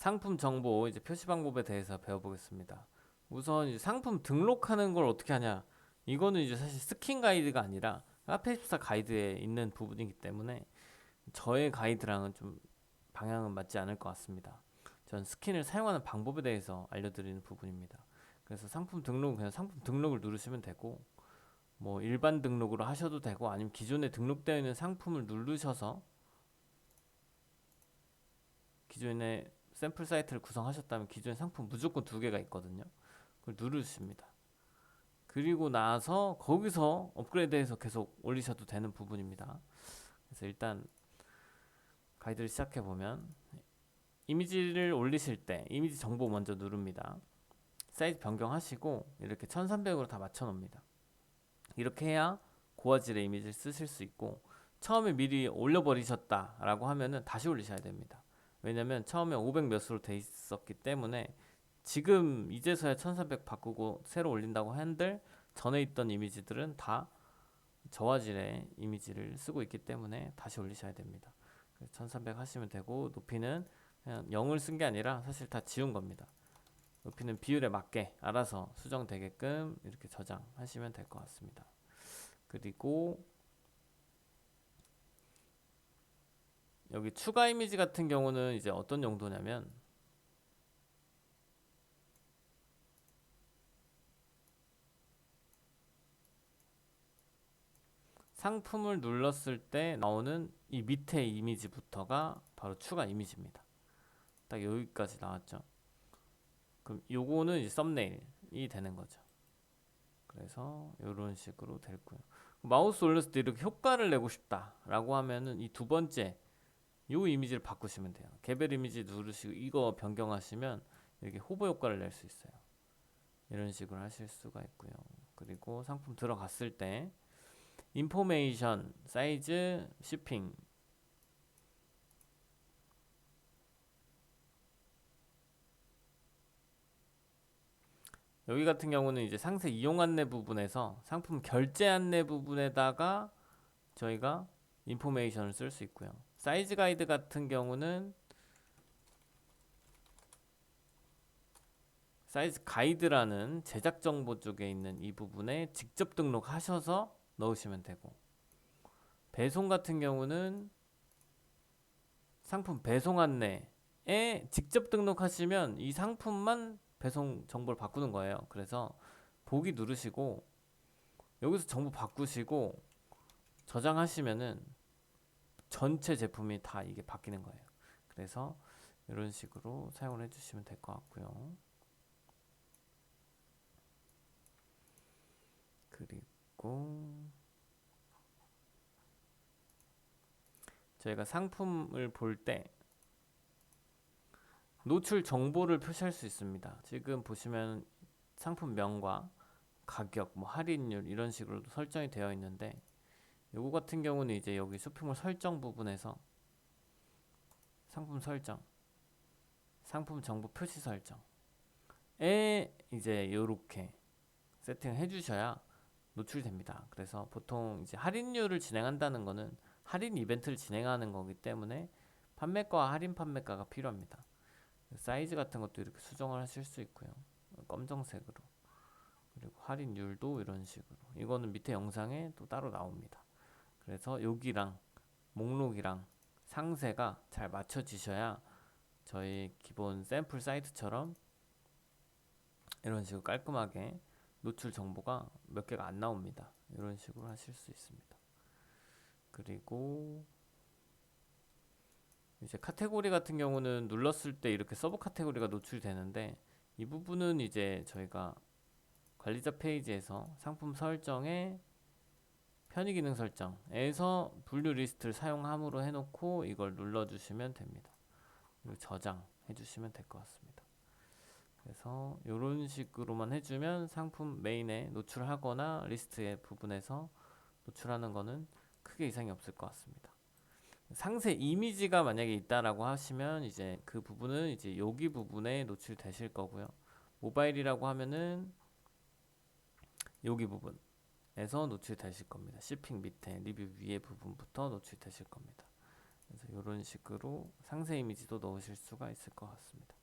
상품 정보 이제 표시 방법에 대해서 배워보겠습니다. 우선 상품 등록하는 걸 어떻게 하냐? 이거는 이제 사실 스킨 가이드가 아니라 카페24 가이드에 있는 부분이기 때문에 저의 가이드랑은 좀 방향은 맞지 않을 것 같습니다. 전 스킨을 사용하는 방법에 대해서 알려드리는 부분입니다. 그래서 상품 등록 그냥 상품 등록을 누르시면 되고 뭐 일반 등록으로 하셔도 되고 아니면 기존에 등록되어 있는 상품을 누르셔서 기존에 샘플 사이트를 구성하셨다면 기존에 상품 무조건 두 개가 있거든요. 그걸 누르십니다. 그리고 나서 거기서 업그레이드해서 계속 올리셔도 되는 부분입니다. 그래서 일단 가이드를 시작해 보면 이미지를 올리실 때 이미지 정보 먼저 누릅니다. 사이즈 변경하시고 이렇게 1300으로 다 맞춰 놓습니다. 이렇게 해야 고화질의 이미지를 쓰실 수 있고 처음에 미리 올려버리셨다라고 하면은 다시 올리셔야 됩니다. 왜냐면 처음에 500 몇으로 돼 있었기 때문에 지금 이제서야 1300 바꾸고 새로 올린다고 한들 전에 있던 이미지들은 다 저화질의 이미지를 쓰고 있기 때문에 다시 올리셔야 됩니다. 1300 하시면 되고 높이는 그냥 0을 쓴 게 아니라 사실 다 지운 겁니다. 높이는 비율에 맞게 알아서 수정되게끔 이렇게 저장하시면 될 것 같습니다. 그리고 여기 추가 이미지 같은 경우는 이제 어떤 용도냐면 상품을 눌렀을 때 나오는 이 밑에 이미지부터가 바로 추가 이미지입니다. 딱 여기까지 나왔죠. 그럼 요거는 이제 썸네일이 되는 거죠. 그래서 이런 식으로 됐고요. 마우스 올렸을 때 이렇게 효과를 내고 싶다라고 하면은 이 두 번째 요 이미지를 바꾸시면 돼요. 개별 이미지 누르시고 이거 변경하시면 이렇게 호버 효과를 낼 수 있어요. 이런 식으로 하실 수가 있고요. 그리고 상품 들어갔을 때 인포메이션, 사이즈, shipping 여기 같은 경우는 이제 상세 이용 안내 부분에서 상품 결제 안내 부분에다가 저희가 인포메이션을 쓸 수 있고요. 사이즈 가이드 같은 경우는 사이즈 가이드라는 제작 정보 쪽에 있는 이 부분에 직접 등록하셔서 넣으시면 되고 배송 같은 경우는 상품 배송 안내에 직접 등록하시면 이 상품만 배송 정보를 바꾸는 거예요. 그래서 보기 누르시고 여기서 정보 바꾸시고 저장하시면은 전체 제품이 다 이게 바뀌는 거예요. 그래서 이런 식으로 사용을 해주시면 될 것 같고요. 그리고 저희가 상품을 볼 때 노출 정보를 표시할 수 있습니다. 지금 보시면 상품명과 가격, 뭐 할인율 이런 식으로 설정이 되어 있는데 요거 같은 경우는 이제 여기 쇼핑몰 설정 부분에서 상품 설정, 상품 정보 표시 설정에 이제 요렇게 세팅을 해주셔야 노출됩니다. 그래서 보통 이제 할인율을 진행한다는 거는 할인 이벤트를 진행하는 거기 때문에 판매가와 할인 판매가가 필요합니다. 사이즈 같은 것도 이렇게 수정을 하실 수 있고요. 검정색으로. 그리고 할인율도 이런 식으로. 이거는 밑에 영상에 또 따로 나옵니다. 그래서 여기랑 목록이랑 상세가 잘 맞춰지셔야 저희 기본 샘플 사이트처럼 이런 식으로 깔끔하게 노출 정보가 몇 개가 안 나옵니다. 이런 식으로 하실 수 있습니다. 그리고 이제 카테고리 같은 경우는 눌렀을 때 이렇게 서브 카테고리가 노출되는데 이 부분은 이제 저희가 관리자 페이지에서 상품 설정에 편의 기능 설정에서 분류 리스트를 사용함으로 해놓고 이걸 눌러주시면 됩니다. 그리고 저장해 주시면 될 것 같습니다. 그래서 이런 식으로만 해주면 상품 메인에 노출하거나 리스트의 부분에서 노출하는 거는 크게 이상이 없을 것 같습니다. 상세 이미지가 만약에 있다라고 하시면 이제 그 부분은 이제 여기 부분에 노출되실 거고요. 모바일이라고 하면은 여기 부분 에서 노출되실 겁니다. shipping 밑에 리뷰 위에 부분부터 노출되실 겁니다. 그래서 이런 식으로 상세 이미지도 넣으실 수가 있을 것 같습니다.